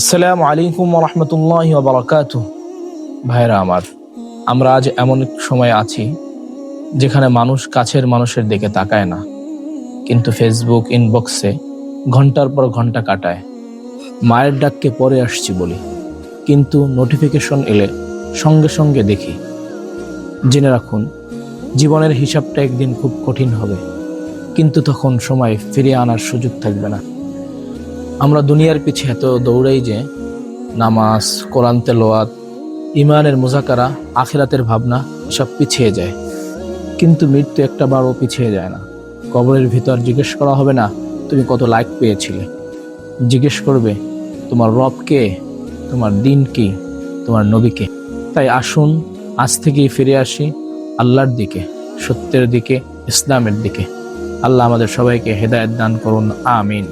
আসসালামু আলাইকুম রহমতুল্লাহ বারাকাতু ভাইরা আমার, আমরা আজ এমন এক সময় আছি যেখানে মানুষ কাছের মানুষের দিকে তাকায় না। কিন্তু ফেসবুক ইনবক্সে ঘণ্টার পর ঘণ্টা কাটায়। মায়ের ডাককে পরে আসছি বলি, কিন্তু নোটিফিকেশন এলে সঙ্গে সঙ্গে দেখি। জেনে রাখুন, জীবনের হিসাবটা একদিন খুব কঠিন হবে, কিন্তু তখন সময় ফিরিয়ে আনার সুযোগ থাকবে না। আমরা দুনিয়ার পিছে এত দৌড়াই যে নামাজ, কোরআন তেলোয়াত ইমানের মুজাকারা, আখিরাতের ভাবনা সব পিছিয়ে যায়। কিন্তু মৃত্যু একটা বারও পিছিয়ে যায় না। কবরের ভিতর জিজ্ঞেস করা হবে না, তুমি কত লাইক পেয়েছিলে? জিজ্ঞেস করবে, তোমার রব কে? তোমার দিন কি? তোমার নবীকে তাই আসুন, আজ থেকেই ফিরে আসি আল্লাহর দিকে, সত্যের দিকে, ইসলামের দিকে। আল্লাহ আমাদের সবাইকে হেদায়েত দান করুন, আমিন।